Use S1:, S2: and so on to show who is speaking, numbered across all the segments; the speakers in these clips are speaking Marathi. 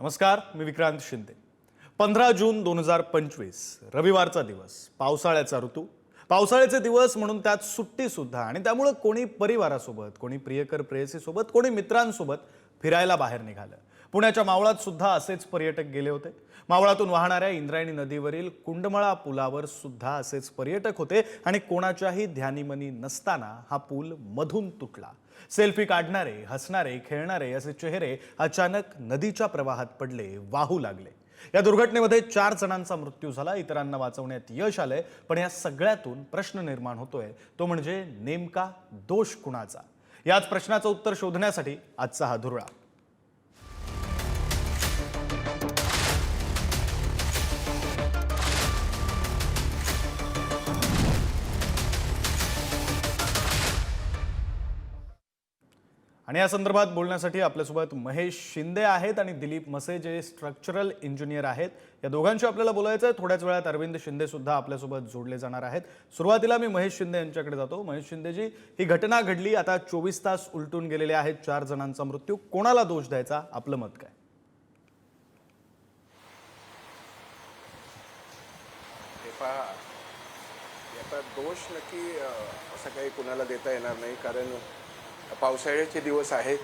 S1: नमस्कार मी विक्रांत शिंदे. पंधरा जून दोन हजार पंचवीस रविवारचा दिवस. पावसाळ्याचा ऋतू. पावसाळ्याचे दिवस म्हणून त्यात सुट्टीसुद्धा आणि त्यामुळं कोणी परिवारासोबत कोणी प्रियकर प्रेयसीसोबत कोणी मित्रांसोबत फिरायला बाहेर निघालं. पुण्याच्या मावळात सुद्धा असेच पर्यटक गेले होते. मावळातून वाहणाऱ्या इंद्रायणी नदीवरील कुंडमळा पुलावर सुद्धा असेच पर्यटक होते आणि कोणाच्याही ध्यानीमनी नसताना हा पूल मधून तुटला. सेल्फी काढणारे हसणारे खेळणारे असे चेहरे अचानक नदीच्या प्रवाहात पडले वाहू लागले. या दुर्घटनेमध्ये चार जणांचा मृत्यू झाला इतरांना वाचवण्यात यश आलंय पण या सगळ्यातून प्रश्न निर्माण होतोय. तो म्हणजे नेमका दोष कुणाचा? याच प्रश्नाचं उत्तर शोधण्यासाठी आजचा हा धुरळा. आणि या संदर्भात बोलण्यासाठी आपल्यासोबत महेश शिंदे आहेत आणि दिलीप मसे जे स्ट्रक्चरल इंजिनियर आहेत. या दोघांशी आपल्याला बोलायचं आहे. थोड्याच वेळात अरविंद शिंदे सुद्धा आपल्यासोबत जोडले जाणार आहेत. सुरुवातीला मी महेश शिंदे यांच्याकडे जातो. महेश शिंदेजी ही घटना घडली. आता चोवीस तास उलटून गेलेले आहेत चार जणांचा मृत्यू. कोणाला दोष द्यायचा? आपलं मत काय?
S2: याचा दोष नक्की असं काही कुणाला देता येणार नाही. कारण पावसाळ्याचे दिवस आहेत.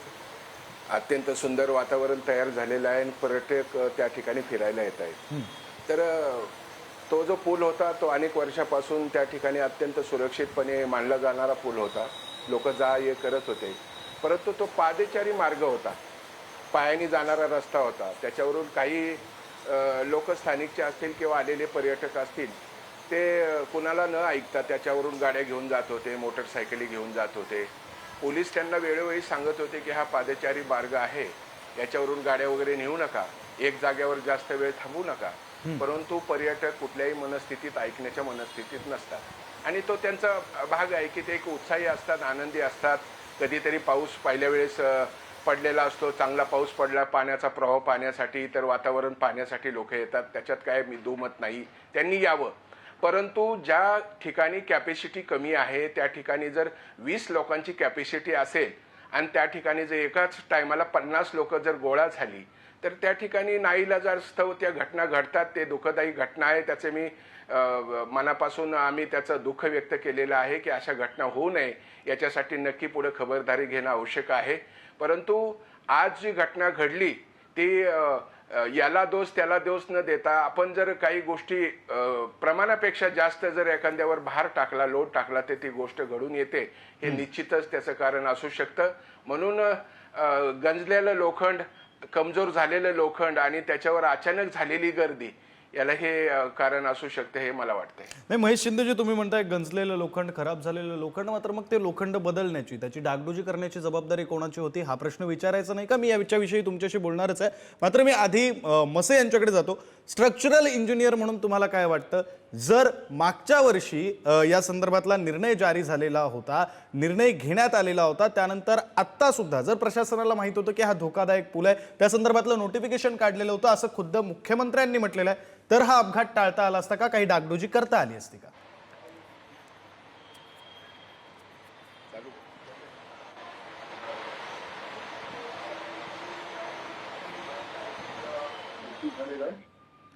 S2: अत्यंत सुंदर वातावरण तयार झालेलं आहे आणि पर्यटक त्या ठिकाणी फिरायला येत आहेत. तर तो जो पूल होता तो अनेक वर्षापासून त्या ठिकाणी अत्यंत सुरक्षितपणे मानला जाणारा पूल होता. लोक जा ये करत होते. परंतु तो पादचारी मार्ग होता. पायाने जाणारा रस्ता होता. त्याच्यावरून काही लोक स्थानिकचे असतील किंवा आलेले पर्यटक असतील ते कुणाला न ऐकता त्याच्यावरून गाड्या घेऊन जात होते मोटरसायकली घेऊन जात होते. पोलीस त्यांना वेळोवेळी सांगत होते की हा पादचारी मार्ग आहे. याच्यावरून गाड्या वगैरे नेऊ नका. एक जागेवर जास्त वेळ थांबू नका. परंतु पर्यटक कुठल्याही मनस्थितीत ऐकण्याच्या मनस्थितीत नसतात. आणि तो त्यांचा भाग आहे की ते एक उत्साही असतात आनंदी असतात. कधीतरी पाऊस पहिल्या वेळेस पडलेला असतो चांगला पाऊस पडला पाण्याचा प्रवाह पाहण्यासाठी तर वातावरण पाहण्यासाठी लोक येतात. त्याच्यात काय मी दुमत नाही. त्यांनी यावं. परंतु ज्या ठिकाणी कॅपॅसिटी कमी आहे त्या ठिकाणी जर वीस लोकांची कॅपॅसिटी असेल आणि त्या ठिकाणी जर एकाच टायमाला पन्नास लोक जर गोळा झाली तर त्या ठिकाणी नाईलाजास्तव त्या घटना घडतात ते दुःखदायी घटना आहे. त्याचे मी मनापासून आम्ही त्याचं दुःख व्यक्त केलेलं आहे की अशा घटना होऊ नये याच्यासाठी नक्की पुढे खबरदारी घेणं आवश्यक आहे. परंतु आज जी घटना घडली ती याला दोष त्याला दोष न देता आपण जर काही गोष्टी प्रमाणापेक्षा जास्त जर एखाद्यावर भार टाकला लोड टाकला तर ती गोष्ट घडून येते. हे निश्चितच त्याचं कारण असू शकतं. म्हणून गंजलेलं लोखंड कमजोर झालेलं लोखंड आणि त्याच्यावर अचानक झालेली गर्दी याला हे कारण असू शकते हे मला वाटतंय.
S1: नाही महेश शिंदेजी तुम्ही म्हणताय गंजलेलं लोखंड खराब झालेलं लोखंड मात्र मग ते लोखंड बदलण्याची त्याची डागडुजी करण्याची जबाबदारी कोणाची होती हा प्रश्न विचारायचा नाही का? मी याच्याविषयी तुमच्याशी बोलणारच आहे. मात्र मी आधी मसे यांच्याकडे जातो. स्ट्रक्चरल इंजिनियर म्हणून तुम्हाला काय वाटतं? जर मागच्या वर्षी या संदर्भातला निर्णय जारी झालेला होता निर्णय घेण्यात आलेला होता त्यानंतर आत्ता सुद्धा जर प्रशासनाला माहीत होतं की हा धोकादायक पूल आहे त्या संदर्भातलं नोटिफिकेशन काढलेलं होतं असं खुद्द मुख्यमंत्र्यांनी म्हटलेलं आहे. तर हा अपघात टाळता आला असता का? काही डागडुजी करता आली असती का?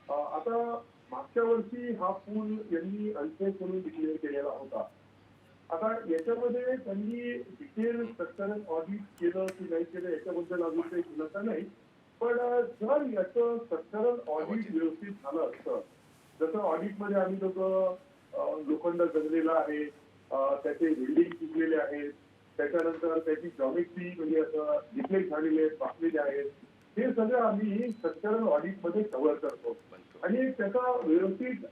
S3: आता मागच्या वर्षी हा पूल यांनी अनसेफ म्हणून डिक्लेअर केलेला होता. आता याच्यामध्ये त्यांनी डिटेल स्ट्रक्चरल ऑडिट केलं की नाही केलं याच्याबद्दल अजून काही खुलासा नाही. पण जर याचं स्ट्रक्चरल ऑडिट व्यवस्थित झालं असतं. जसं ऑडिटमध्ये आम्ही लोक लोखंड जगलेला आहे त्याचे बिल्डिंग तुटलेले आहेत. त्याच्यानंतर त्याची जॉमेट्री म्हणजे असं डिफ्लेक्ट झालेले आहेत वाकलेले आहेत. हे सगळं आम्ही स्ट्रक्चरल ऑडिटमध्ये कव्हर करतो. आणि त्याचा व्यवस्थित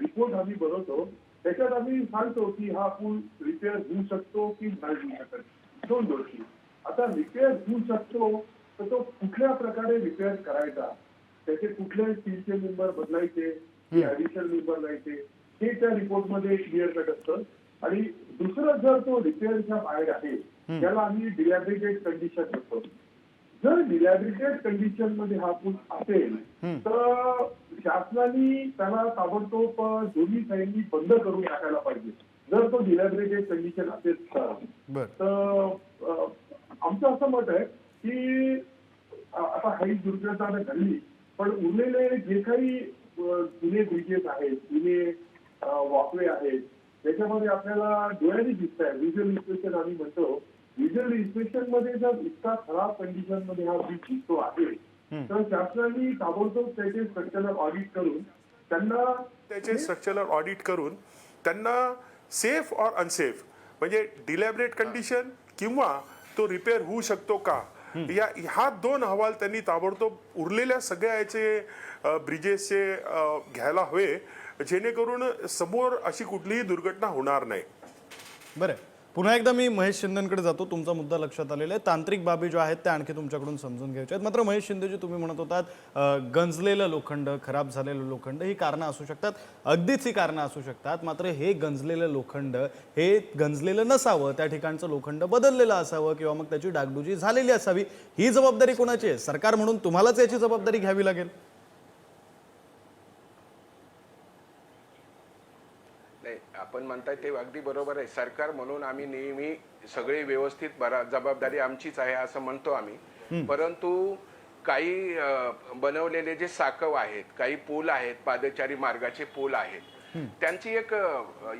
S3: रिपोर्ट आम्ही बनवतो. त्याच्यात आम्ही सांगतो की हा पूल रिपेअर होऊ शकतो की नाही होऊ शकत. दोन गोष्टी. आता रिपेअर होऊ शकतो तर तो कुठल्या प्रकारे रिपेअर करायचा? त्याचे कुठले स्टीलचे मेंबर बदलायचे? ऍडिशनल मेंबर लावायचे हे त्या रिपोर्टमध्ये क्लिअर कट असतं. आणि दुसरं जर तो रिपेअरच्या बाहेर आहे त्याला आम्ही डिलॅबरेटेड कंडिशन म्हणतो. जर डिलॅबरेटेड कंडिशनमध्ये हा पूल असेल तर शासनाने त्याला ताबडतोब दोन्ही साईडनी बंद करून टाकायला पाहिजे. जर तो डिलॅबरेटेड कंडिशन असेल तर. आमचं असं मत आहे की आता काही दुर्घटना घडली पण उरलेले जे काही जुने ब्रिजेस आहेत जुने वॉकवे आहेत त्याच्यामध्ये आपल्याला डोळ्यांनी दिसत आहे व्हिज्युअल इन्स्पेक्शन आम्ही म्हणतो. व्हिज्युअल इन्स्पेक्शनमध्ये जर इतका खराब कंडिशनमध्ये हा ब्रिज दिसतो आहे तर शासनाने ताबडतोब त्याचे स्ट्रक्चरल ऑडिट करून त्यांना
S4: त्याचे स्ट्रक्चरल ऑडिट करून त्यांना सेफ ऑर अनसेफ म्हणजे डिलॅबरेट कंडिशन किंवा तो रिपेअर होऊ शकतो का? या हा दोन अहवाल त्यांनी ताबडतोब उरलेल्या सगळ्या याचे ब्रिजेसचे घ्यायला हवे. जेणेकरून समोर अशी कुठलीही दुर्घटना होणार नाही.
S1: बरं. पुन्हा एकदा मी महेश शिंदेकडे जातो. तुमचा मुद्दा लक्षात आलेला आहे. तांत्रिक बाबी ज्या आहेत त्या आणखी तुमच्याकडून समजून घ्यायच्या आहेत. मात्र महेश शिंदेजी तुम्ही म्हणत होतात गंजलेलं लोखंड खराब झालेलं लोखंड ही कारणं असू शकतात. अगदीच ही कारणं असू शकतात. मात्र हे गंजलेलं लोखंड हे गंजलेलं नसावं त्या ठिकाणचं लोखंड बदललेलं असावं किंवा मग त्याची डागडुजी झालेली असावी ही जबाबदारी कोणाची आहे? सरकार म्हणून तुम्हालाच याची जबाबदारी घ्यावी लागेल
S2: नाही आपण म्हणताय ते अगदी बरोबर आहे. सरकार म्हणून आम्ही नेहमी सगळी व्यवस्थित बरा जबाबदारी आमचीच आहे असं म्हणतो आम्ही. परंतु काही बनवलेले जे साकव आहेत काही पूल आहेत पादचारी मार्गाचे पूल आहेत त्यांची एक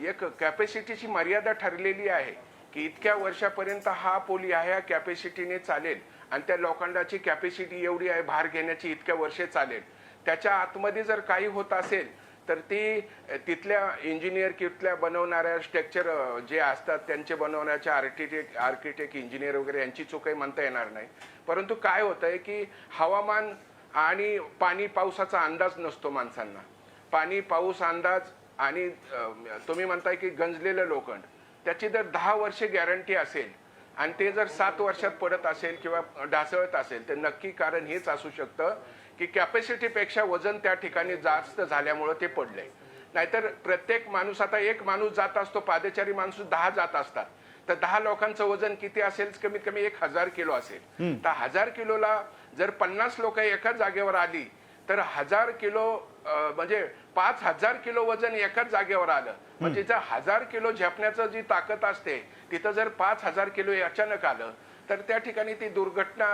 S2: एक कॅपॅसिटीची मर्यादा ठरलेली आहे की इतक्या वर्षापर्यंत हा पूल ह्या कॅपॅसिटीने चालेल आणि त्या लोखंडाची कॅपॅसिटी एवढी आहे भार घेण्याची इतक्या वर्षे चालेल. त्याच्या आतमध्ये जर काही होत असेल तर ती तिथल्या इंजिनियर किथल्या बनवणाऱ्या स्ट्रक्चर जे असतात त्यांचे बनवण्याच्या आर्किटेक्ट आर्किटेक्ट इंजिनियर वगैरे यांची चूक काही म्हणता येणार नाही. परंतु काय होतंय की हवामान आणि पाणी पावसाचा अंदाज नसतो माणसांना. पाणी पाऊस अंदाज आणि तुम्ही म्हणताय की गंजलेलं लोखंड. त्याची जर दहा वर्षे गॅरंटी असेल आणि ते जर सात वर्षात पडत असेल किंवा ढासळत असेल तर नक्की कारण हेच असू शकतं की कॅपॅसिटीपेक्षा वजन त्या ठिकाणी जास्त झाल्यामुळं ते पडलंय. नाहीतर प्रत्येक माणूस आता एक माणूस जात असतो पादचारी माणूस दहा जात असतात. तर दहा लोकांचं वजन किती असेल? कमीत कमी एक हजार किलो असेल. तर हजार किलोला जर पन्नास लोक एकाच जागेवर आली तर हजार किलो म्हणजे पाच हजार किलो वजन एकाच जागेवर आलं. म्हणजे जर हजार किलो झेपण्याचं जी ताकद असते तिथं जर पाच हजार किलो अचानक आलं तर त्या ठिकाणी ती दुर्घटना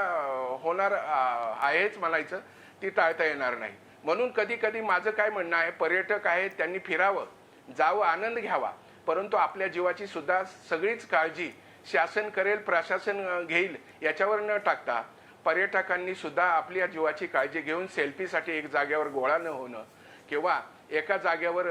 S2: होणार आहेच म्हणायचं. ती टाळता येणार नाही. म्हणून कधी कधी माझं काय म्हणणं आहे पर्यटक आहेत त्यांनी फिरावं जावं आनंद घ्यावा. परंतु आपल्या जीवाची सुद्धा सगळीच काळजी शासन करेल प्रशासन घेईल याच्यावर न टाकता पर्यटकांनी सुद्धा आपल्या जीवाची काळजी घेऊन सेल्फीसाठी एक जागेवर गोळा न होणं किंवा एका जागेवर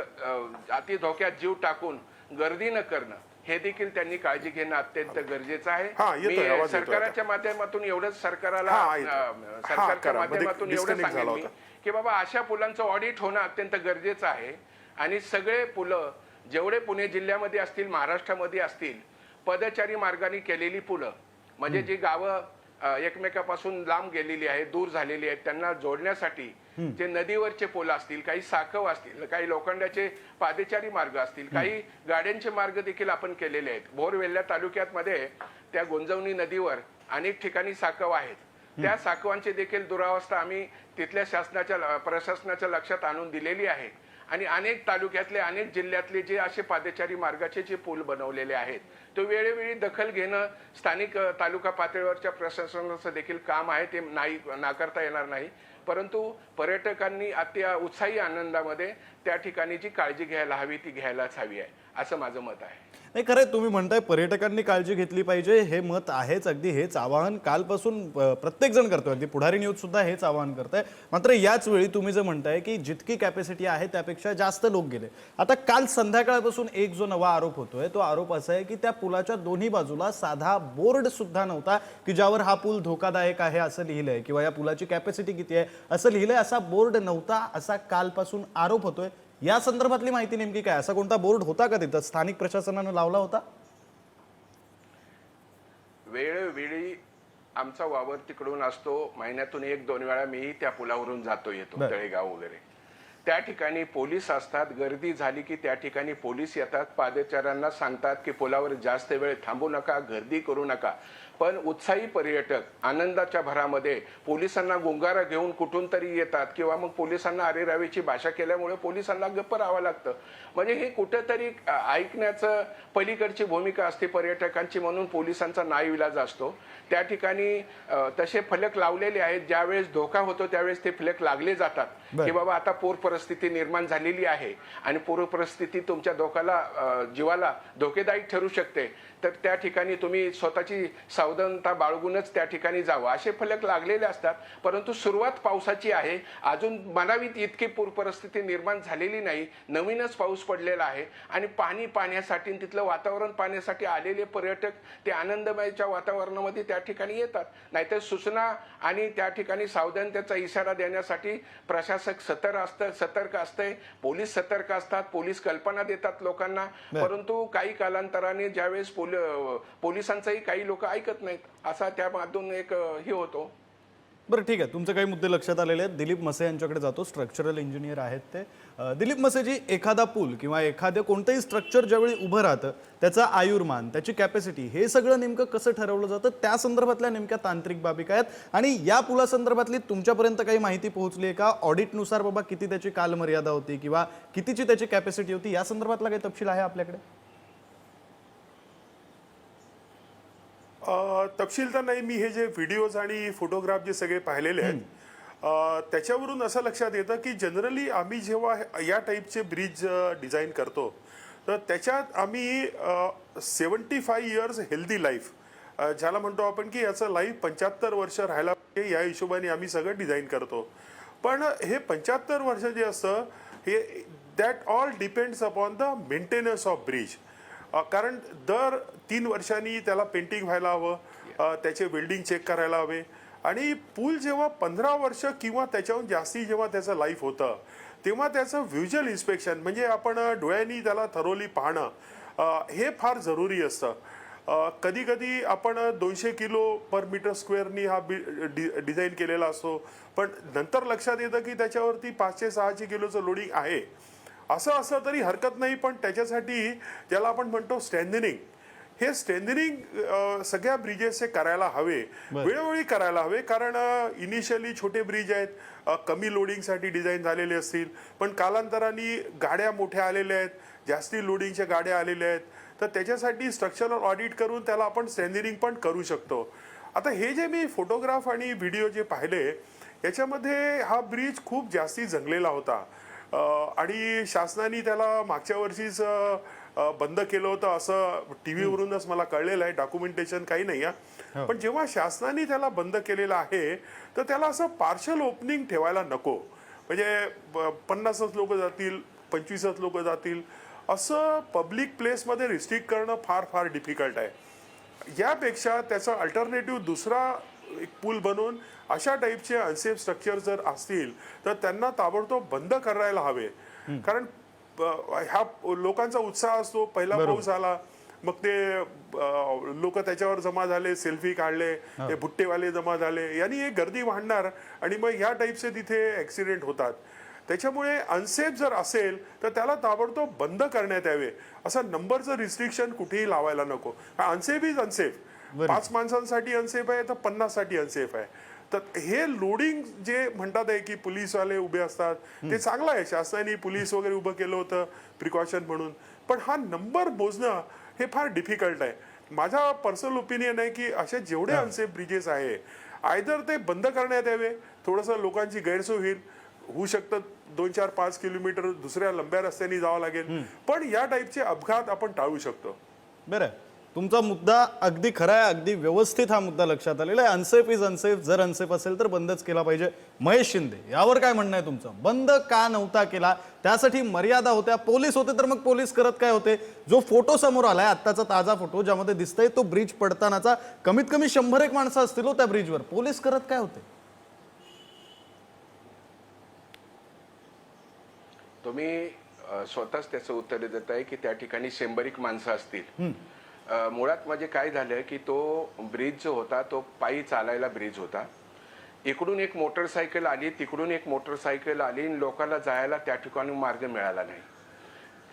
S2: अति धोक्यात जीव टाकून गर्दी न करणं हे देखील त्यांनी काळजी घेणं अत्यंत गरजेचं
S4: हा,
S2: आहे
S4: येतोय,
S2: मी
S4: आवाज येतोय
S2: सरकारच्या माध्यमातून एवढंच सरकारला
S4: हा, येतोय.
S2: अं,
S4: हा,
S2: सरकारच्या
S4: करा. मध्ये
S2: माध्यमातून एवढं
S4: disconnect
S2: सांगेन मी. की बाबा अशा पुलांचं ऑडिट होणं अत्यंत गरजेचं आहे आणि सगळे पुलं जेवढे पुणे जिल्ह्यामध्ये असतील महाराष्ट्रामध्ये असतील पदचारी मार्गाने केलेली पुलं म्हणजे जी गावं अ, एकमेकापासून लांब गेलेली आहेत दूर झालेली आहेत त्यांना जोडण्यासाठी जे नदीवरचे पूल असतील काही साकव असतील काही लोखंडाचे पादचारी मार्ग असतील काही गाड्यांचे मार्ग देखील आपण केलेले आहेत. भोरवेल्ल्या तालुक्यात मध्ये त्या गोंजवणी नदीवर अनेक ठिकाणी साकव आहेत. त्या साकवांची देखील दुरावस्था आम्ही तिथल्या शासनाच्या प्रशासनाच्या लक्षात आणून दिलेली आहे. आणि अनेक तालुक्यातले अनेक जिल्ह्यातले जे असे पादचारी मार्गाचे जे पूल बनवलेले आहेत तो वेळोवेळी दखल घेणं स्थानिक तालुका पातळीवरच्या प्रशासनाचं देखील काम आहे ते नाही नाकारता येणार नाही. परंतु पर्यटकांनी अत्य उत्साही आनंदामध्ये त्या ठिकाणी जी काळजी घ्यायला हवी ती घ्यायलाच हवी आहे असं माझं मत आहे.
S1: नाही खरं तुम्ही म्हणताय पर्यटकांनी काळजी घेतली पाहिजे. हे मत आहेच अगदी हेच आवाहन कालपासून प्रत्येक जण करतोय. अगदी पुढारी न्यूज सुद्धा हेच आवाहन करताय. मात्र याच वेळी तुम्ही जे म्हणताय की जितकी कॅपॅसिटी आहे त्यापेक्षा जास्त लोक गेले. आता काल संध्याकाळपासून एक जो नवा आरोप होतोय तो आरोप असा आहे की त्या पुलाच्या दोन्ही बाजूला साधा बोर्ड सुद्धा नव्हता की ज्यावर हा पूल धोकादायक आहे असं लिहिलंय किंवा या पुलाची कॅपॅसिटी किती आहे असं लिहिलंय. असा बोर्ड नव्हता असा कालपासून आरोप होतोय. या संदर्भातली माहिती नेमकी काय? असा कोणता बोर्ड होता का तिथं? स्थानिक प्रशासनानं लावला होता?
S2: वेळोवेळी आमचा वावर तिकडून असतो. महिन्यातून एक दोन वेळा मीही त्या पुलावरून जातो येतो. तळेगाव वगैरे. त्या ठिकाणी पोलीस असतात गर्दी झाली की त्या ठिकाणी पोलीस येतात पादचाऱ्यांना सांगतात की पुलावर जास्त वेळ थांबू नका गर्दी करू नका. पण उत्साही पर्यटक आनंदाच्या भरामध्ये पोलिसांना गुंगारा घेऊन कुठून तरी येतात किंवा मग पोलिसांना अरेरावीची भाषा केल्यामुळे पोलिसांना गप्प राहावं लागतं. म्हणजे हे कुठंतरी ऐकण्याचं पलीकडची भूमिका असते पर्यटकांची म्हणून पोलिसांचा नाईविलाज असतो. त्या ठिकाणी तसे फलक लावलेले आहेत. ज्यावेळेस धोका होतो त्यावेळेस ते फलक लागले जातात. की बाबा आता पूर परिस्थिती निर्माण झालेली आहे आणि पूर परिस्थिती तुमच्या धोकाला जीवाला धोकेदायक ठरू शकते. तर त्या ठिकाणी तुम्ही स्वतःची सावधानता बाळगूनच त्या ठिकाणी जावं. असे फलक लागलेले असतात परंतु सुरुवात पावसाची आहे. अजून मनावीत इतकी पूर परिस्थिती निर्माण झालेली नाही. नवीनच पाऊस पडलेला आहे आणि पाणी पाण्यासाठी तिथलं वातावरण पाहण्यासाठी आलेले पर्यटक ते आनंदमयच्या वातावरणामध्ये त्या ठिकाणी येतात. नाहीतर सूचना आणि त्या ठिकाणी सावधानतेचा इशारा देण्यासाठी प्रशासक सतर्क असतं सतर्क असते. पोलीस सतर्क असतात पोलीस कल्पना देतात लोकांना. परंतु काही कालांतराने ज्यावेळेस पोल पोलिसांचंही काही लोक ऐकत नाहीत. असा त्यामधून एक हे होतो.
S1: बरं ठीक आहे. तुमचे काही मुद्दे लक्षात आलेले आहेत. दिलीप मसे यांच्याकडे जातो. स्ट्रक्चरल इंजिनियर आहेत ते. दिलीप मसेजी एखादा पूल किंवा एखादं कोणतंही स्ट्रक्चर ज्यावेळी उभं राहतं त्याचा आयुर्मान त्याची कॅपॅसिटी हे सगळं नेमकं कसं ठरवलं जातं? त्या संदर्भातल्या नेमक्या तांत्रिक बाबी काय आहेत? आणि या पुलासंदर्भातली तुमच्यापर्यंत काही माहिती पोहोचली आहे का ऑडिटनुसार बाबा किती त्याची कालमर्यादा होती किंवा कितीची त्याची कॅपॅसिटी होती? या संदर्भातला काही तपशील आहे आपल्याकडे?
S4: तपशील तर नाही मी हे जे व्हिडिओज आणि फोटोग्राफ जे सगळे पाहिलेले आहेत त्याच्यावरून असं लक्षात येतं की जनरली आम्ही जेव्हा या टाईपचे ब्रिज डिझाईन करतो तर त्याच्यात आम्ही seventy five years healthy life ज्याला म्हणतो आपण की याचं लाईफ पंच्याहत्तर वर्ष राहायला पाहिजे या हिशोबाने आम्ही सगळं डिझाईन करतो. पण हे पंच्याहत्तर वर्ष जे असतं हे that all depends upon the maintenance of bridge कारण दर तीन वर्षांनी त्याला पेंटिंग व्हायला हवं त्याचे वेल्डिंग चेक करायला हवे. आणि पूल जेव्हा पंधरा वर्ष किंवा त्याच्याहून जास्ती जेव्हा त्याचं लाईफ होतं तेव्हा त्याचं व्हिज्युअल इन्स्पेक्शन म्हणजे आपण डोळ्यांनी त्याला थरोली पाहणं हे फार जरुरी असतं. कधी कधी आपण दोनशे किलो पर मीटर स्क्वेअरनी हा बि डि डिझाईन केलेला असतो. पण नंतर लक्षात येतं की त्याच्यावरती पाचशे सहाशे किलोचं लोडिंग आहे. असं असलं तरी हरकत नाही पण त्याच्यासाठी ज्याला आपण म्हणतो स्ट्रेंथनिंग हे स्ट्रेंथनिंग सगळ्या ब्रिजेसचे करायला हवे. वेळोवेळी करायला हवे कारण इनिशियली छोटे ब्रिज आहेत. कमी लोडिंगसाठी डिझाईन झालेले असतील. पण कालांतराने गाड्या मोठ्या आलेल्या आहेत जास्ती लोडिंगच्या गाड्या आलेल्या आहेत. तर त्याच्यासाठी स्ट्रक्चरल ऑडिट करून त्याला आपण स्ट्रेंथनिंग पण करू शकतो. आता हे जे मी फोटोग्राफ आणि व्हिडिओ जे पाहिले याच्यामध्ये हा ब्रिज खूप जास्ती जंगलेला होता. आणि शासनाने त्याला मागच्या वर्षीच बंद केलं होतं असं टी व्हीवरूनच मला कळलेलं आहे. डॉक्युमेंटेशन काही नाही आहे. पण जेव्हा शासनाने त्याला बंद केलेलं आहे तर त्याला असं पार्शल ओपनिंग ठेवायला नको. म्हणजे पन्नासच लोक जातील पंचवीसच लोक जातील असं पब्लिक प्लेसमध्ये रिस्ट्रिक्ट करणं फार फार डिफिकल्ट आहे. यापेक्षा त्याचा अल्टरनेटिव्ह दुसरा एक पूल बनवून अशा टाईपचे अनसेफ स्ट्रक्चर जर असतील तर त्यांना ताबडतोब बंद करायला हवे. कारण ह्या लोकांचा उत्साह असतो. पहिला पाऊस आला मग ते लोक त्याच्यावर जमा झाले सेल्फी काढले ते भुट्टेवाले जमा झाले. यांनी एक गर्दी वाढणार आणि मग ह्या टाईपचे तिथे ऍक्सिडेंट होतात. त्याच्यामुळे अनसेफ जर असेल तर त्याला ताबडतोब बंद करण्यात यावे. असं नंबरचं रिस्ट्रिक्शन कुठेही लावायला नको. अनसेफ इज अनसेफ पाच माणसांसाठी अनसेफ आहे तर पन्नाससाठी अनसेफ आहे. तर हे लोडिंग जे म्हणतात आहे की पोलीसवाले उभे असतात ते चांगलं आहे. शासनाने पोलीस वगैरे उभं केलं होतं प्रिकॉशन म्हणून. पण हा नंबर मोजणं हे फार डिफिकल्ट आहे. माझा पर्सनल ओपिनियन आहे की असे जेवढे अनसेफ ब्रिजेस आहे आयदर ते बंद करण्यात यावे थोडंसं लोकांची गैरसोय होईल होऊ शकतं दोन चार पाच किलोमीटर दुसऱ्या लंब्या रस्त्याने जावं लागेल. पण या टाईपचे अपघात आपण टाळू शकतो.
S1: बरं. तुमचा मुद्दा अगदी खरा आहे अगदी व्यवस्थित हा मुद्दा लक्षात आलेला आहे. अनसेफ इज अनसेफ जर अनसेफ असेल तर बंदच केला पाहिजे. महेश शिंदे यावर काय म्हणणं आहे तुमचं? बंद का नव्हता केला? त्यासाठी मर्यादा होत्या. पोलीस होते तर मग पोलीस करत काय होते? जो फोटो समोर आलाय आत्ताचा ताजा फोटो ज्यामध्ये दिसतंय तो ब्रिज पडतानाचा. कमीत कमी शंभर एक माणसं असतील हो त्या ब्रिजवर पोलीस करत काय होते?
S2: तुम्ही स्वतःच त्याचं उत्तर देत आहे की त्या ठिकाणी शंभरीक माणसं असतील. मुळात म्हणजे काय झालं की तो ब्रिज जो होता तो पायी चालायला ब्रिज होता. इकडून एक मोटरसायकल आली तिकडून एक मोटरसायकल आली आणि लोकांना जायला त्या ठिकाणी मार्ग मिळाला नाही.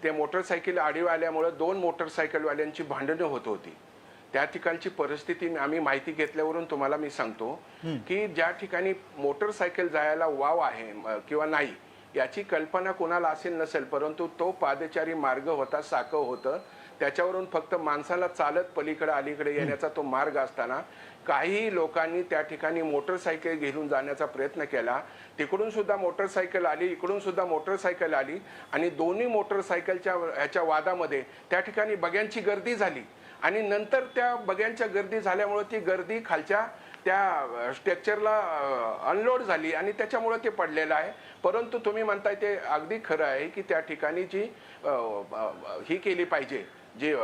S2: ते मोटरसायकल आडीव आल्यामुळं दोन मोटरसायकलवाल्यांची भांडणं होत होती. त्या ठिकाणची परिस्थिती आम्ही माहिती घेतल्यावरून तुम्हाला मी सांगतो की ज्या ठिकाणी मोटरसायकल जायला वाव आहे किंवा नाही याची कल्पना कोणाला असेल नसेल परंतु तो पादचारी मार्ग होता साकं होतं. त्याच्यावरून फक्त माणसाला चालत पलीकडे अलीकडे येण्याचा तो मार्ग असताना काही लोकांनी त्या ठिकाणी मोटरसायकल घेऊन जाण्याचा प्रयत्न केला. तिकडून सुद्धा मोटरसायकल आली इकडून सुद्धा मोटरसायकल आली आणि दोन्ही मोटरसायकलच्या ह्याच्या वादामध्ये त्या ठिकाणी बग्यांची गर्दी झाली आणि नंतर त्या बग्यांच्या गर्दी झाल्यामुळे ती गर्दी खालच्या त्या स्ट्रक्चरला अनलोड झाली आणि त्याच्यामुळे ते पडलेलं आहे. परंतु तुम्ही म्हणताय ते अगदी खरं आहे की त्या ठिकाणी जी ही केली पाहिजे. जी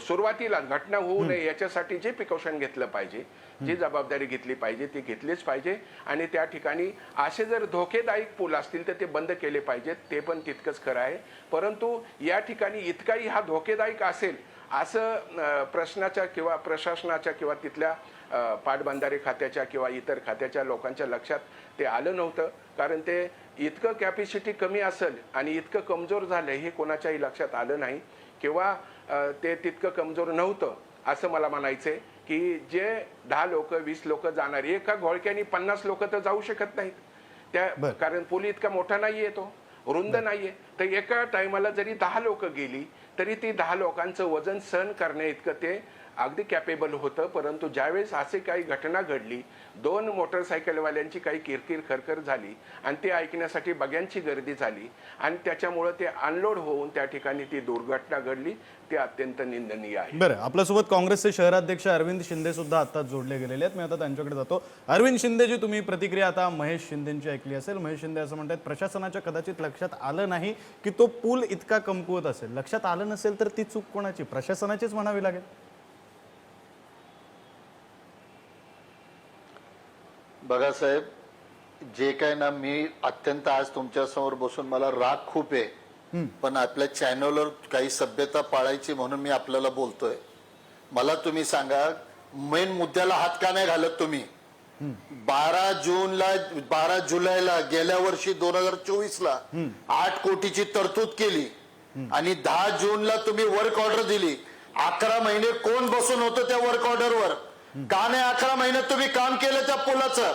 S2: सुरुवातीला घटना होऊ नये याच्यासाठी जे प्रिकॉशन घेतलं पाहिजे जी जबाबदारी घेतली पाहिजे ती घेतलीच पाहिजे. आणि त्या ठिकाणी असे जर धोकेदायक पूल असतील तर ते बंद केले पाहिजेत ते पण तितकंच खरं आहे. परंतु या ठिकाणी इतकाही हा धोकेदायक असेल असं प्रश्नाच्या किंवा प्रशासनाच्या किंवा तिथल्या पाटबंधारे खात्याच्या किंवा इतर खात्याच्या लोकांच्या लक्षात ते आलं नव्हतं. कारण ते इतकं कॅपॅसिटी कमी असेल आणि इतकं कमजोर झालं हे कोणाच्याही लक्षात आलं नाही. किंवा ते तितकं कमजोर नव्हतं असं मला म्हणायचंय की जे दहा लोक वीस लोक जाणार एका घोळक्याने पन्नास लोक तर जाऊ शकत नाहीत. त्या. कारण पूल इतका मोठा नाहीये तो रुंद नाहीये. तर एका टायमाला जरी दहा लोक गेली तरी ती दहा लोकांचं वजन सहन करण्या इतकं ते अगदी कॅपेबल होतं परंतु ज्यावेळेस असे काही घटना घडली दोन मोटरसायकलवाल्यांची काही किरकिर खरखर झाली आणि ते ऐकण्यासाठी बग्यांची गर्दी झाली आणि त्याच्यामुळं ते अनलोड होऊन त्या ठिकाणी ती दुर्घटना घडली. ते अत्यंत निंदनीय आहे.
S1: बरं आपल्यासोबत काँग्रेसचे शहराध्यक्ष अरविंद शिंदे सुद्धा आता जोडले गेलेले आहेत. मी आता त्यांच्याकडे जातो. अरविंद शिंदेजी तुम्ही प्रतिक्रिया आता महेश शिंदेची ऐकली असेल. महेश शिंदे असं म्हणतात प्रशासनाच्या कदाचित लक्षात आलं नाही की तो पूल इतका कमकुवत असेल. लक्षात आलं नसेल तर ती चूक कोणाची? प्रशासनाचीच म्हणावी लागेल.
S5: बघा साहेब जे काय ना मी अत्यंत आज तुमच्यासमोर बसून मला राग खूप आहे. पण आपल्या चॅनलवर काही सभ्यता पाळायची म्हणून मी आपल्याला बोलतोय. मला तुम्ही सांगा मेन मुद्द्याला हात का नाही घालत तुम्ही? बारा जूनला बारा जुलैला गेल्या वर्षी दोन हजार चोवीस ला आठ कोटीची तरतूद केली. आणि दहा जूनला तुम्ही वर्क ऑर्डर दिली. अकरा महिने कोण बसून होतं त्या वर्क ऑर्डरवर का नाही अकरा महिन्यात तुम्ही काम केलं त्या पुलाचं.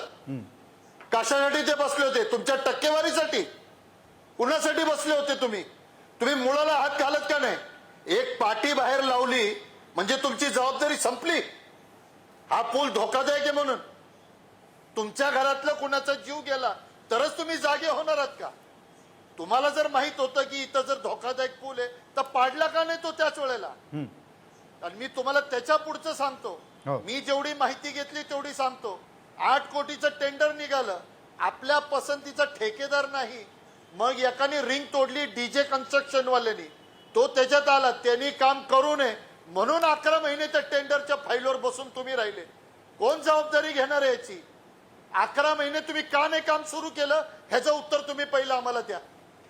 S5: कशासाठी ते बसले होते? तुमच्या टक्केवारीसाठी. कुणासाठी बसले होते तुम्ही? तुम्ही मुळाला हात घालत का नाही? एक पाठी बाहेर लावली म्हणजे तुमची जबाबदारी संपली. हा पूल धोकादायक आहे म्हणून. तुमच्या घरातलं कुणाचा जीव गेला तरच तुम्ही जागे होणार आहात का? तुम्हाला जर माहीत होतं की इथं जर धोकादायक पूल आहे तर पाडला का नाही तो त्याच वेळेला? आणि मी तुम्हाला त्याच्या पुढचं सांगतो.
S1: हो.
S5: मी जेवढी माहिती घेतली तेवढी सांगतो. आठ कोटीचं टेंडर निघालं. आपल्या पसंतीचा ठेकेदार नाही. मग एकाने रिंग तोडली डीजे कन्स्ट्रक्शनवाल्यांनी तो त्याच्यात आला. त्यांनी काम करू नये. म्हणून अकरा महिने त्या टेंडरच्या फाईलवर बसून तुम्ही राहिले. कोण जबाबदारी घेणार याची? अकरा महिने तुम्ही का नाही काम सुरू केलं? ह्याचं उत्तर तुम्ही पहिलं आम्हाला द्या.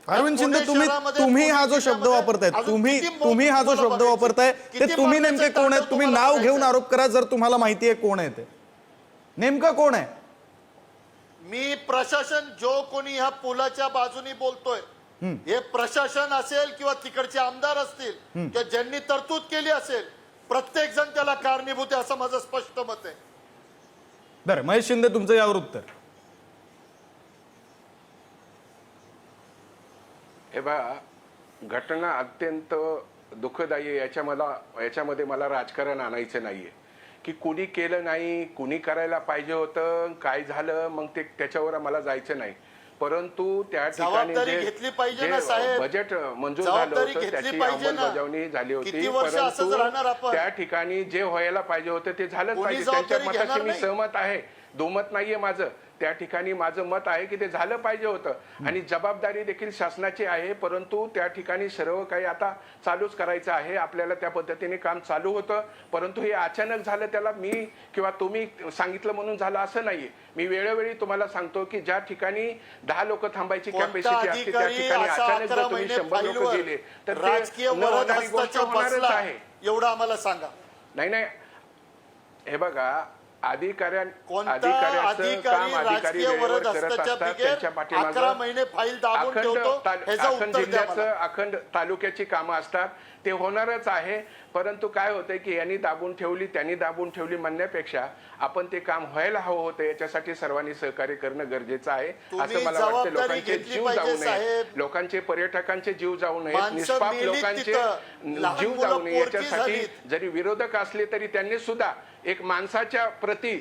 S1: अरविंद शिंदे तुम्ही तुम्ही हा जो शब्द वापरताय तुम्ही तुम्ही हा जो शब्द? वापरताय ते तुम्ही नेमके कोण आहेत? तुम्ही नाव घेऊन? आरोप करा जर तुम्हाला माहिती आहे कोण आहे ते. नेमकं कोण आहे?
S5: मी प्रशासन जो कोणी ह्या पुलाच्या बाजूनी बोलतोय हे प्रशासन असेल किंवा तिकडचे आमदार असतील किंवा ज्यांनी तरतूद केली असेल प्रत्येक जण त्याला कारणीभूत आहे असं माझं स्पष्ट मत आहे.
S1: बरं महेश शिंदे तुमचं यावर उत्तर.
S2: बघा घटना अत्यंत दुःखदायी आहे. याच्या मला याच्यामध्ये मला राजकारण आणायचं नाहीये की कुणी केलं नाही कुणी करायला पाहिजे होतं काय झालं मग ते त्याच्यावर मला जायचं नाही परंतु त्या ठिकाणी
S5: घेतली पाहिजे ना,
S2: जे
S5: साहेब.
S2: बजेट मंजूर झालं होतं त्याची. अंमलबजावणी झाली होती परंतु? त्या ठिकाणी जे व्हायला पाहिजे होतं ते झालंच पाहिजे त्यांच्या मताशी मी
S5: नाही.
S2: सहमत आहे दुमत नाहीये माझं त्या ठिकाणी माझं मत आहे की ते झालं पाहिजे होतं. आणि जबाबदारी देखील शासनाची आहे परंतु त्या ठिकाणी सर्व काही आता चालूच करायचं आहे. आपल्याला त्या पद्धतीने काम चालू होतं. परंतु हे अचानक झालं त्याला मी किंवा तुम्ही सांगितलं म्हणून झालं असं नाहीये. मी वेळोवेळी तुम्हाला सांगतो की ज्या ठिकाणी दहा लोक थांबायची कॅपॅसिटी असते त्या ठिकाणी अचानक जर तुम्ही शंभर लोक गेले तर
S5: राजकीय
S2: होणारच आहे.
S5: एवढं आम्हाला सांगा.
S2: नाही नाही. हे बघा अधिकाऱ्यां
S5: अधिकारी
S2: अधिकारी वेळेवर करत असतात त्यांच्या पाठीमागं अखंड अखंड जिल्ह्याचं. अखंड तालुक्याची कामं असतात. ते होणारच आहे. परंतु काय होतंय की यांनी दाबून ठेवली त्यांनी दाबून ठेवली म्हणण्यापेक्षा आपण ते काम व्हायला हवं होतं याच्यासाठी सर्वांनी सहकार्य करणं गरजेचं आहे. असं मला वाटतं लोकांचे जीव जाऊ नये. लोकांचे पर्यटकांचे जीव जाऊ नये निष्पाप लोकांचे जीव जाऊ नये. याच्यासाठी. जरी विरोधक असले तरी त्यांनी सुद्धा एक माणसाच्या प्रती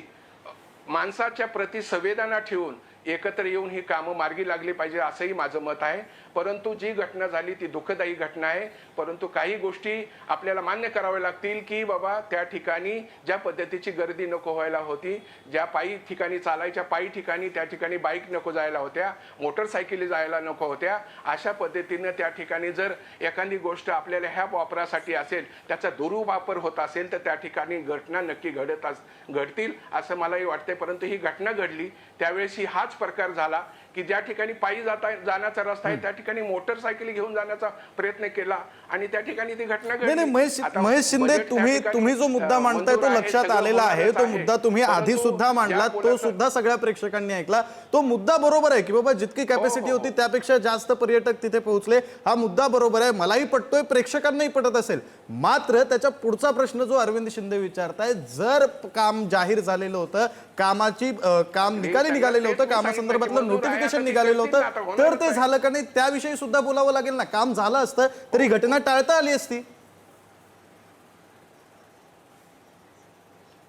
S2: माणसाच्या प्रती संवेदना ठेवून एकत्र येऊन ही कामं मार्गी लागली पाहिजे असंही माझं मत आहे. परंतु जी घटना झाली ती दुःखदायी घटना आहे. परंतु काही गोष्टी आपल्याला मान्य कराव्या लागतील की बाबा त्या ठिकाणी ज्या पद्धतीची गर्दी नको व्हायला होती ज्या पायी ठिकाणी चालायच्या पायी ठिकाणी त्या ठिकाणी बाईक नको जायला होत्या मोटरसायकली जायला नको होत्या अशा पद्धतीनं त्या ठिकाणी जर एखादी गोष्ट आपल्याला ह्या वापरासाठी असेल त्याचा दुरुवापर होत असेल तर त्या ठिकाणी घटना नक्की घडत अस घडतील असं मलाही वाटते परंतु ही घटना घडली त्यावेळेस ही हाच प्रकार झाला की ज्या ठिकाणी पायी जाता जाण्याचा रस्ता आहे त्या ठिकाणी मोटरसायकली घेऊन जाण्याचा प्रयत्न केला आणि त्या ठिकाणी ती घटना घडली.
S1: महेश शिंदे तुम्ही तुम्ही जो मुद्दा मांडताय तो लक्षात आलेला आहे तो मुद्दा तुम्ही आधी सुद्धा मांडला तो सुद्धा सगळ्या प्रेक्षकांनी ऐकला. तो मुद्दा बरोबर आहे की बाबा जितकी कॅपॅसिटी
S2: हो,
S1: होती त्यापेक्षा जास्त पर्यटक तिथे पोहोचले. हा मुद्दा बरोबर आहे. मलाही पटतोय प्रेक्षकांनाही पटत असेल. मात्र त्याच्या पुढचा प्रश्न जो अरविंद शिंदे विचारताय जर काम जाहीर झालेलं होतं कामाची काम निकाली निघालेलं होतं. कामासंदर्भातलं नोटिफिकेशन निघालेलं होतं. तर ते. झालं का नाही त्याविषयी सुद्धा बोलावं लागेल ना. काम झालं असतं तरी घटना टाळता आली असती.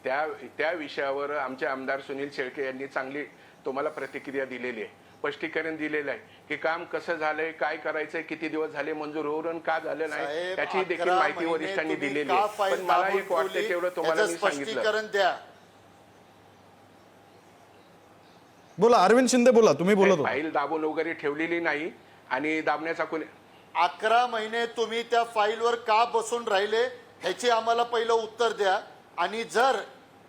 S2: त्या त्या विषयावर आमचे आमदार सुनील शेळके यांनी चांगली तुम्हाला प्रतिक्रिया दिलेली आहे. स्पष्टीकरण दिलेलं आहे की काम कसं झालंय काय करायचंय किती दिवस झाले मंजूर होऊन का झालं नाही
S5: साहेब,
S2: याची देखील माहिती वरिष्ठांनी दिलेली आहे. पण मला एक वाटतं? तेवढं तुम्हाला मी सांगितलं
S5: स्पष्टीकरण द्या
S1: बोला अरविंद शिंदे बोला तुम्ही बोलत होता.
S2: फाईल दाबून वगैरे ठेवलेली नाही आणि दाबण्याचा कोणी
S5: अकरा महिने तुम्ही त्या फाईलवर का बसून राहिले ह्याची आम्हाला पहिलं उत्तर द्या. आणि जर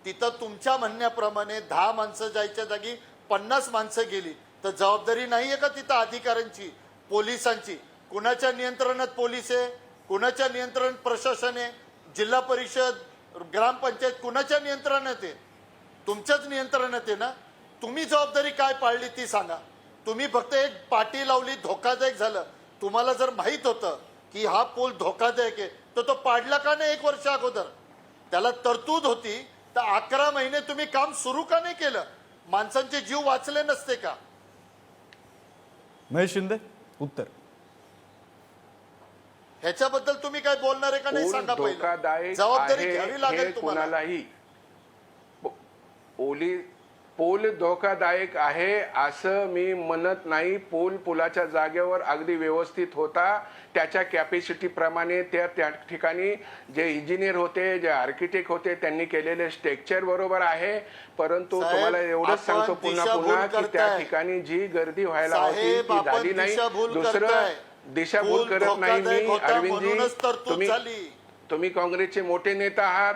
S5: तिथं तुमच्या म्हणण्याप्रमाणे दहा माणसं जायच्या जागी पन्नास माणसं गेली तर जबाबदारी नाही आहे का तिथं अधिकाऱ्यांची पोलिसांची? कुणाच्या नियंत्रणात पोलीस आहे? कुणाच्या नियंत्रण प्रशासन आहे? जिल्हा परिषद ग्रामपंचायत कुणाच्या नियंत्रणात आहे? तुमच्याच नियंत्रणात आहे ना? तुम्ही जबाबदारी काय पाळली ती सांगा. तुम्ही फक्त एक पाटी लावली धोकादायक झालं. तुम्हाला जर माहीत होतं की हा पूल धोकादायक आहे तर तो पाडला का नाही एक वर्ष अगोदर? त्याला तरतूद होती तर अकरा महिने तुम्ही काम सुरू का नाही केलं? माणसांचे जीव वाचले नसते का?
S1: महेश शिंदे उत्तर.
S5: ह्याच्याबद्दल तुम्ही काय बोलणार आहे का नाही सांगा पहिलं.
S2: धोकादायक
S5: जबाबदारी घ्यावी
S2: हे
S5: लागेल तुम्हाला.
S2: पो- पोली धोकादायक आहे असं मी म्हणत नाही पूल पुलाच्या जागेवर अगदी व्यवस्थित होता त्याच्या कॅपॅसिटी प्रमाणे त्या त्या ठिकाणी जे इंजिनियर होते जे आर्किटेक्ट होते त्यांनी केलेले स्ट्रक्चर बरोबर आहे परंतु तुम्हाला एवढंच सांगतो पुन्हा पुन्हा की त्या. ठिकाणी जी गर्दी व्हायला होती ती झाली नाही दुसरं. दिशाभूल करत नाही मी अरविंदजी तुम्ही. तुम्ही काँग्रेसचे मोठे नेता आहात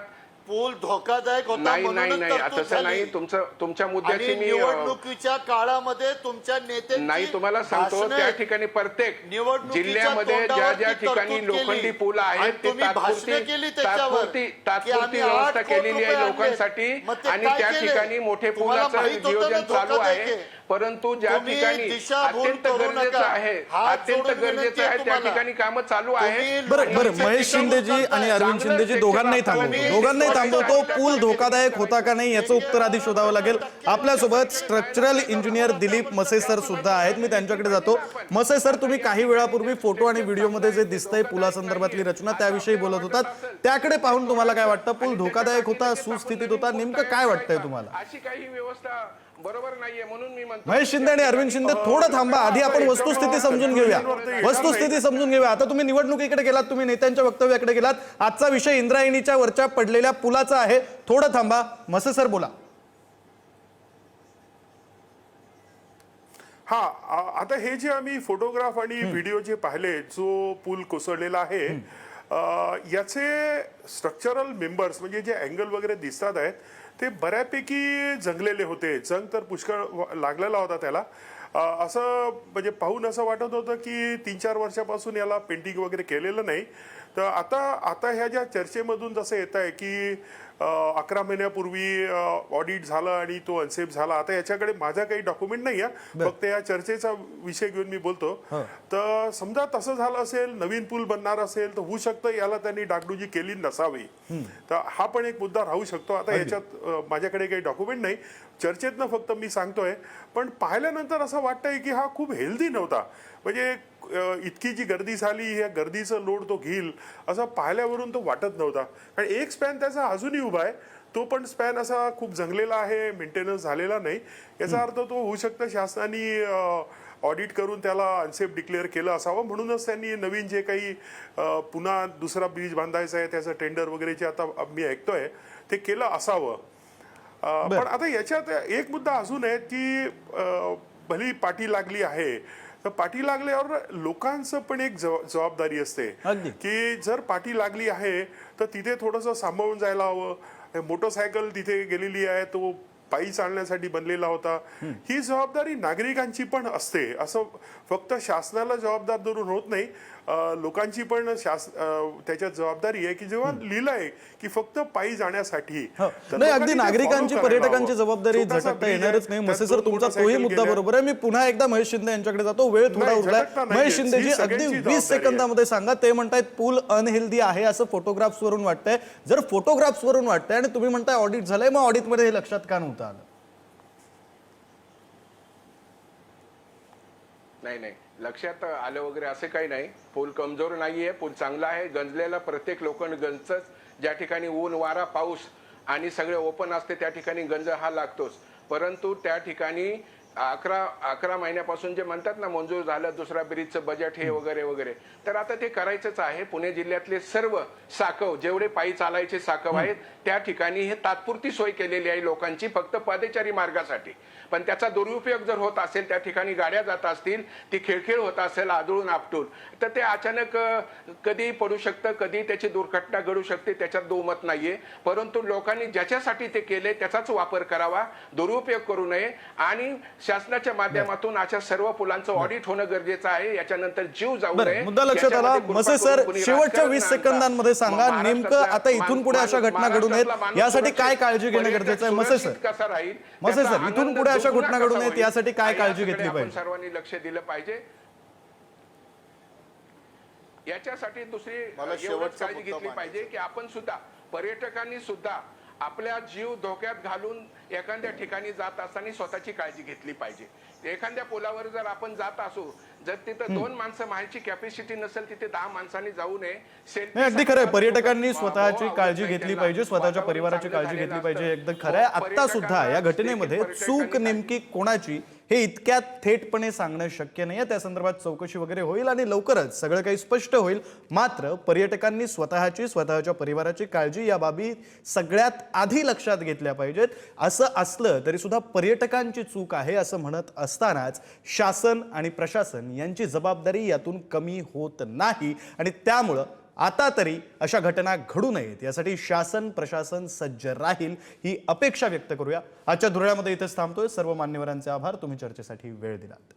S5: पूल धोकादायक होता
S2: नाही नाही
S5: म्हणूनच
S2: नाही
S5: तरतूद
S2: तसं नाही
S5: झाली.
S2: तुमचं तुमच्या मुद्द्याची
S5: आणि
S2: मी अं,
S5: निवडणुकीच्या काळामध्ये तुमच्या नेत्यांची
S2: नाही तुम्हाला सांगतो त्या ठिकाणी प्रत्येक
S5: निवडणुकीच्या
S2: जिल्ह्यामध्ये ज्या ज्या ठिकाणी
S5: तरतूद
S2: लोखंडी
S5: केली.
S2: पूल
S5: आणि
S2: आहेत ते
S5: तुम्ही भाषणे
S2: तात्पुरती
S5: केली त्याच्यावर.
S2: तात्पुरती
S5: की
S2: तात्पुरती
S5: आम्ही
S2: व्यवस्था
S5: कोटी
S2: केलेली आहे
S5: रुपये आणले.
S2: लोकांसाठी
S5: मग ते
S2: आणि
S5: काय
S2: त्या
S5: केले?
S2: ठिकाणी मोठे
S5: तुम्हाला
S2: पुलाचं
S5: माहीत होतं ना
S2: नियोजन चालू
S5: धोकादायक
S2: आहे
S5: आहे.
S2: परंतु ज्या
S5: तुम्ही
S2: ठिकाणी
S5: दिशाभूल
S2: अत्यंत
S5: करू
S2: गरजेचं
S5: नका.
S2: आहे
S5: हात
S2: अत्यंत
S5: जोडून विनंती
S2: गरजेचं
S5: आहे
S2: आहे त्या
S5: तुम्हाला.
S2: ठिकाणी कामं चालू
S5: तुम्ही
S1: बरं बरं महेश शिंदेजी आणि अरविंद शिंदेजी दोघांनाही थांबवतो. दोघांनाही
S2: आहे.
S1: थांबवतो. पूल धोकादायक होता का नाही याचं उत्तर आधी शोधावं लागेल. आपल्यासोबत स्ट्रक्चरल इंजिनियर दिलीप मसे सर सुद्धा आहेत. मी त्यांच्याकडे जातो. मसे सर तुम्ही काही वेळापूर्वी फोटो आणि व्हिडिओमध्ये जे दिसतंय पुलासंदर्भातली रचना त्याविषयी बोलत होतात. त्याकडे पाहून तुम्हाला काय वाटतं? पूल धोकादायक होता सुस्थितीत होता नेमकं काय वाटतंय तुम्हाला?
S2: अशी काही व्यवस्था बरोबर नाहीये म्हणून मी म्हणतो
S1: महेश शिंदे आणि अरविंद शिंदे थोडं थांबा. आधी आपण वस्तुस्थिती समजून घेऊया. वस्तुस्थिती समजून घेऊया. आता तुम्ही निवडणुकीकडे गेलात तुम्ही नेत्यांच्या वक्तव्याकडे गेलात. आजचा विषय इंद्रायणीच्या वरच्या पडलेल्या पुलाचा आहे. थोडं थांबा. मसे सर बोला.
S4: हा आता हे जे आम्ही फोटोग्राफ आणि व्हिडिओ जे पाहिले जो पूल कोसळलेला आहे याचे स्ट्रक्चरल मेंबर्स म्हणजे जे अँगल वगैरे दिसतात आहेत ते बऱ्यापैकी जंगलेले होते. जंग तर पुष्कळ लागलेला होता त्याला. असं म्हणजे पाहून असं वाटत होतं की तीन चार वर्षापासून याला पेंटिंग वगैरे केलेलं नाही. तर आता आता ह्या ज्या चर्चेमधून जसं येत आहे की अकरा महिन्यापूर्वी ऑडिट झालं आणि तो अनसेफ झाला. आता याच्याकडे माझा काही डॉक्युमेंट नाही आहे फक्त या चर्चेचा विषय घेऊन मी बोलतो. तर समजा तसं झालं असेल नवीन पूल बनणार असेल तर होऊ शकतं याला त्यांनी डागडुजी केली नसावी. तर हा पण एक मुद्दा राहू शकतो. आता याच्यात माझ्याकडे काही डॉक्युमेंट नाही. चर्चेतनं फक्त मी सांगतोय. पण पाहिल्यानंतर असं वाटतंय की हा खूप हेल्दी नव्हता. म्हणजे इतकी जी गर्दी झाली ह्या गर्दीचं लोड तो घेईल असं पाहिल्यावरून तो वाटत नव्हता. कारण एक स्पॅन त्याचा अजूनही उभा आहे. तो पण स्पॅन असा खूप जंगलेला आहे मेंटेनन्स झालेला नाही. याचा अर्थ तो होऊ शकतं शासनाने ऑडिट करून त्याला अनसेफ डिक्लेअर केलं असावं. म्हणूनच त्यांनी नवीन जे काही पुन्हा दुसरा ब्रिज बांधायचा आहे त्याचं टेंडर वगैरे जे आता मी ऐकतोय ते केलं असावं. पण आता याच्यात एक मुद्दा अजून आहे की भली पाठी लागली आहे. तर पाठी लागल्यावर लोकांचं पण एक जब- जबाबदारी असते. की जर पाठी लागली आहे तर तिथे थोडंसं सांभाळून जायला हवं मोटरसायकल तिथे गेलेली आहे तो पायी चालण्यासाठी बनलेला होता. ही जबाबदारी नागरिकांची पण असते. असं फक्त शासनाला जबाबदार धरून होत नाही. लोकांची पण शास त्याच्यात जबाबदारी आहे की जेव्हा लिहिलंय की फक्त पायी जाण्यासाठी
S1: हो. नाही अगदी नागरिकांची पर्यटकांची. जबाबदारी झटकता
S4: आहे,
S1: येणारच नाही. मसे सर तुमचा तोही मुद्दा. बरोबर आहे. मी पुन्हा एकदा महेश शिंदे यांच्याकडे जातो. वेळ थोडा उरलाय. महेश शिंदेजी अगदी वीस
S4: आहे.
S1: सेकंदामध्ये सांगा ते म्हणतायत पूल अनहेल्दी आहे असं फोटोग्राफ्स वरून वाटतंय. जर फोटोग्राफ्स वरून वाटतंय आणि तुम्ही म्हणताय ऑडिट झालंय मग ऑडिटमध्ये हे लक्षात का नव्हतं? आलं
S2: नाही नाही. लक्षात आलं वगैरे असं काही नाही. पूल कमजोर नाहीये पूल चांगला आहे. गंजलेला प्रत्येक लोखंड गंजच ज्या ठिकाणी ऊन वारा पाऊस आणि सगळे ओपन असते त्या ठिकाणी गंज हा लागतोच. परंतु त्या ठिकाणी अकरा अकरा महिन्यापासून जे म्हणतात ना मंजूर झालं दुसरा ब्रिजचं बजेट हे वगैरे वगैरे. तर आता ते करायचंच आहे. पुणे जिल्ह्यातले सर्व साकव जेवढे पायी चालायचे साकव आहेत त्या ठिकाणी हे तात्पुरती सोय केलेली आहे लोकांची फक्त पादचारी मार्गासाठी. पण त्याचा दुरुपयोग जर होत असेल त्या ठिकाणी गाड्या जात असतील ती खिळखिळ होत असेल आदळून आपटून तर ते अचानक कधी पडू शकतं कधी त्याची दुर्घटना घडू शकते त्याच्यात दोमत नाहीये. परंतु लोकांनी ज्याच्यासाठी ते केले त्याचाच वापर करावा दुरुपयोग करू नये. आणि शासनाच्या माध्यमातून अशा सर्व पुलांचं ऑडिट होणं गरजेचं आहे. याच्यानंतर जीव जाऊ नये.
S1: बरं मुद्दा लक्षात आला. मसे सर शेवटच्या वीस सेकंदांमध्ये सांगा नेमकं आता इथून पुढे अशा घटना घडू नयेत? यासाठी काय काळजी घेणं गरजेचं आहे? मसे सर.
S2: कसा राहील?
S1: मसे सर, इथून पुढे अशा घटना घडू नयेत? यासाठी काय काळजी घेतली पाहिजे?
S2: सर्वांनी लक्ष दिलं पाहिजे. याच्यासाठी दुसरी काळजी घेतली पाहिजे की आपण सुद्धा पर्यटकांनी सुद्धा आपल्या जीव धोक्यात घालून एखाद्या ठिकाणी जात असताना स्वतःची काळजी घेतली पाहिजे. एखाद्या पुलावर जर आपण जात असू जर तिथं दोन माणसं माहायची कॅपॅसिटी नसेल तिथे दहा माणसांनी जाऊ नये.
S1: अगदी खरं पर्यटकांनी स्वतःची काळजी घेतली. पाहिजे स्वतःच्या परिवाराची काळजी घेतली पाहिजे. एकदम खरं आहे
S2: पर्यटकांना
S1: सुद्धा या घटनेमध्ये चूक नेमकी कोणाची? हे इतक्यात थेटपणे सांगणं शक्य नाही आहे त्या संदर्भात चौकशी वगैरे होईल आणि लवकरच सगळं काही स्पष्ट होईल. मात्र पर्यटकांनी स्वतःची स्वतःच्या परिवाराची काळजी या बाबी सगळ्यात आधी लक्षात घेतल्या पाहिजेत. असं असलं तरी सुद्धा पर्यटकांची चूक आहे असं म्हणत असतानाच शासन आणि प्रशासन यांची जबाबदारी यातून कमी होत नाही. आणि त्यामुळं आता तरी अशा घटना घडू नयेत. यासाठी शासन प्रशासन सज्ज राहील ही अपेक्षा व्यक्त करूया. आजच्या धुरळ्यामध्ये इथेच थांबतोय. सर्व मान्यवरांचे आभार. तुम्ही चर्चेसाठी वेळ दिलात.